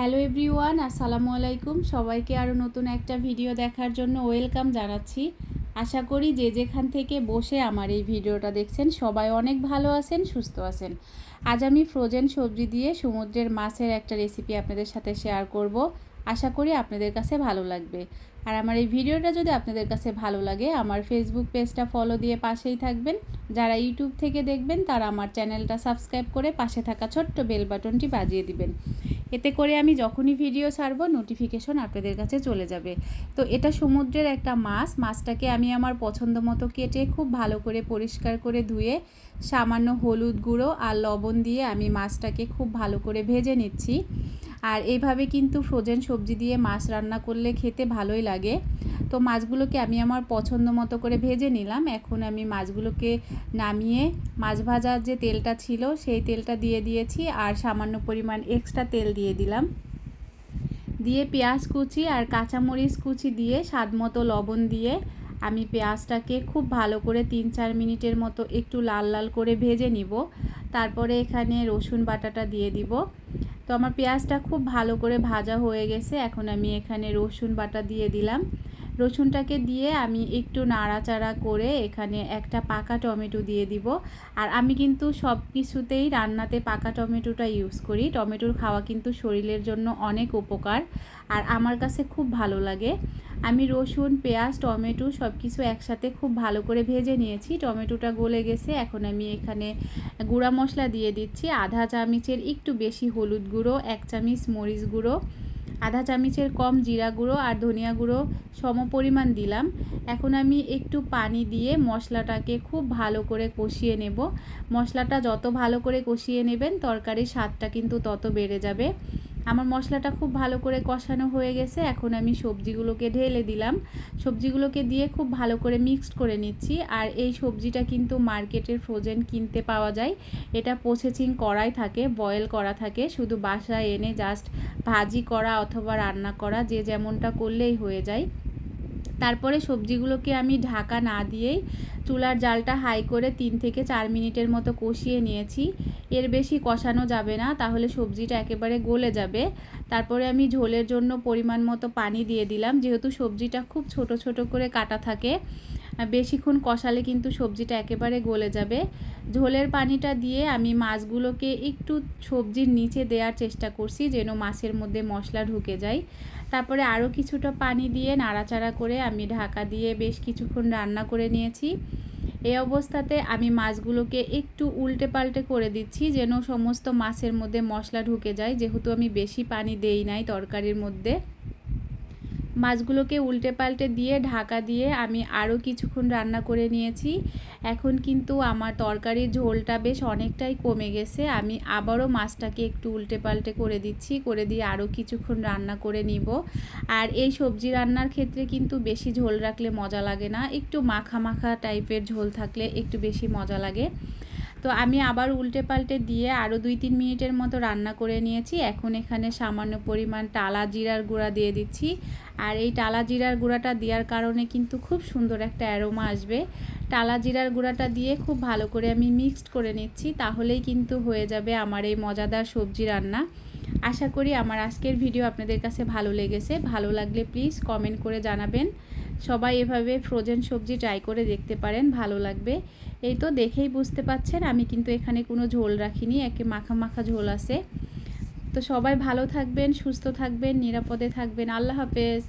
Hello everyone, আসসালামু আলাইকুম। সবাইকে আরও নতুন একটা ভিডিও দেখার জন্য ওয়েলকাম জানাচ্ছি। আশা করি যে যেখান থেকে বসে আমার এই ভিডিওটা দেখছেন, সবাই অনেক ভালো আছেন, সুস্থ আছেন। আজ আমি ফ্রোজেন সবজি দিয়ে সমুদ্রের মাছের একটা রেসিপি আপনাদের সাথে শেয়ার করব। আশা করি আপনাদের কাছে ভালো লাগবে। আর আমার এই ভিডিওটা যদি আপনাদের কাছে ভালো লাগে, আমার ফেসবুক পেজটা ফলো দিয়ে পাশেই থাকবেন। যারা ইউটিউব থেকে দেখবেন, তারা আমার চ্যানেলটা সাবস্ক্রাইব করে পাশে থাকা ছোট্ট বেল বাটনটি বাজিয়ে দিবেন। এতে করে আমি যখনই ভিডিও ছাড়বো নোটিফিকেশন আপনাদের কাছে চলে যাবে। তো এটা সমুদ্রের একটা মাছ। মাছটাকে আমি আমার পছন্দ মতো কেটে খুব ভালো করে পরিষ্কার করে ধুয়ে, সামান্য হলুদ গুঁড়ো আর লবণ দিয়ে আমি মাছটাকে খুব ভালো করে ভেজে নিচ্ছি। আর এইভাবে কিন্তু ফ্রোজেন সবজি দিয়ে মাছ রান্না করলে খেতে ভালোই লাগে। তো মাছগুলোকে আমি আমার পছন্দ মতো করে ভেজে নিলাম। এখন আমি মাছগুলোকে নামিয়ে মাছ ভাজার যে তেলটা ছিল সেই তেলটা দিয়ে দিয়েছি আর সামান্য পরিমাণ এক্সট্রা তেল দিয়ে দিলাম। দিয়ে পেঁয়াজ কুচি আর কাঁচামরিচ কুচি দিয়ে স্বাদ মতো লবণ দিয়ে আমি পেঁয়াজটাকে খুব ভালো করে তিন চার মিনিটের মতো একটু লাল লাল করে ভেজে নিব। তারপরে এখানে রসুন বাটাটা দিয়ে দিব। তো আমার পেঁয়াজটা খুব ভালো করে ভাজা হয়ে গেছে। এখন আমি এখানে রসুন বাটা দিয়ে দিলাম। রসুনটাকে দিয়ে আমি একটু নাড়াচাড়া করে এখানে একটা পাকা টমেটো দিয়ে দিব। আর আমি কিন্তু সব কিছুতেই রান্নাতে পাকা টমেটোটা ইউজ করি। টমেটোর খাওয়া কিন্তু শরীরের জন্য অনেক উপকার আর আমার কাছে খুব ভালো লাগে। আমি রসুন, পেঁয়াজ, টমেটো সব কিছু একসাথে খুব ভালো করে ভেজে নিয়েছি। টমেটোটা গলে গেছে। এখন আমি এখানে গুঁড়া মশলা দিয়ে দিচ্ছি। আধা চামচের একটু বেশি হলুদ গুঁড়ো, এক চামচ মরিচ গুঁড়ো আধা চামচের কম জিরা গুঁড়ো আর ধনিয়া গুঁড়ো সম পরিমাণ দিলাম। এখন আমি একটু পানি দিয়ে মশলাটাকে খুব ভালো করে কষিয়ে নেব। মশলাটা যত ভালো করে কষিয়ে নেবেন, তরকারির স্বাদটা কিন্তু তত বেড়ে যাবে। আমার মশলাটা খুব ভালো করে কষানো হয়ে গেছে। এখন আমি সবজিগুলোকে ঢেলে দিলাম। সবজিগুলোকে দিয়ে খুব ভালো করে মিক্সড করে নিচ্ছি। আর এই সবজিটা কিন্তু মার্কেটের ফ্রোজেন কিনতে পাওয়া যায়। এটা প্রসেসিং করাই থাকে বয়েল করা থাকে। শুধু বাসায় এনে জাস্ট ভাজি করা অথবা রান্না করা, যে যেমনটা করলেই হয়ে যায়। তারপরে সবজিগুলোকে আমি ঢাকা না দিয়েই চুলার জালটা হাই করে তিন থেকে চার মিনিটের মতো কষিয়ে নিয়েছি। এর বেশি কষানো যাবে না, তাহলে সবজিটা একেবারে গলে যাবে। তারপরে আমি ঝোলের জন্য পরিমাণ মতো পানি দিয়ে দিলাম, যেহেতু সবজিটা খুব ছোট ছোট করে কাটা থাকে। বেশিক্ষণ কষালে কিন্তু সবজিটা একেবারে গলে যাবে। ঝোলের পানিটা দিয়ে আমি মাছগুলোকে একটু সবজির নিচে দেওয়ার চেষ্টা করছি যেন মাছের মধ্যে মশলা ঢুকে যায়। তারপরে আরও কিছুটা পানি দিয়ে নাড়াচাড়া করে আমি ঢাকা দিয়ে বেশ কিছুক্ষণ রান্না করে নিয়েছি। এই অবস্থাতে আমি মাছগুলোকে একটু উল্টে পাল্টে করে দিচ্ছি যেন সমস্ত মাছের মধ্যে মশলা ঢুকে যায়, যেহেতু আমি বেশি পানি দেই নাই তরকারির মধ্যে। মাছগুলোকে উল্টে পাল্টে দিয়ে, ঢাকা দিয়ে আমি আরও কিছুক্ষণ রান্না করে নিয়েছি। এখন কিন্তু আমার তরকারির ঝোলটা বেশ অনেকটাই কমে গেছে। আমি আবারও মাছটাকে একটু উল্টে পাল্টে করে দিচ্ছি, করে দিয়ে আরও কিছুক্ষণ রান্না করে নিব। আর এই সবজি রান্নার ক্ষেত্রে কিন্তু বেশি ঝোল রাখলে মজা লাগে না। একটু মাখা মাখা টাইপের ঝোল থাকলে একটু বেশি মজা লাগে। তো আমি আবার উল্টে পাল্টে দিয়ে আরও দুই তিন মিনিটের মতো রান্না করে নিয়েছি। এখন এখানে সামান্য পরিমাণ টালা জিরার গুঁড়া দিয়ে দিচ্ছি। আর এই টালা জিরার গুঁড়াটা দেওয়ার কারণে কিন্তু খুব সুন্দর একটা অ্যারোমা আসবে। টালা জিরার গুঁড়াটা দিয়ে খুব ভালো করে আমি মিক্সড করে নিচ্ছি, তাহলেই কিন্তু হয়ে যাবে আমার এই মজাদার সবজি রান্না। আশা করি আমার আজকের ভিডিও আপনাদের কাছে ভালো লেগেছে। ভালো লাগলে প্লিজ কমেন্ট করে জানাবেন। সবাই এভাবে ফ্রোজেন সবজি ট্রাই করে দেখতে পারেন, ভালো লাগবে। এই তো দেখেই বুঝতে পাচ্ছেন, আমি কিন্তু এখানে কোনো ঝোল রাখিনি, একে মাখা মাখা ঝোল আছে। তো সবাই ভালো থাকবেন, সুস্থ থাকবেন, নিরাপদে থাকবেন। আল্লাহ হাফেজ।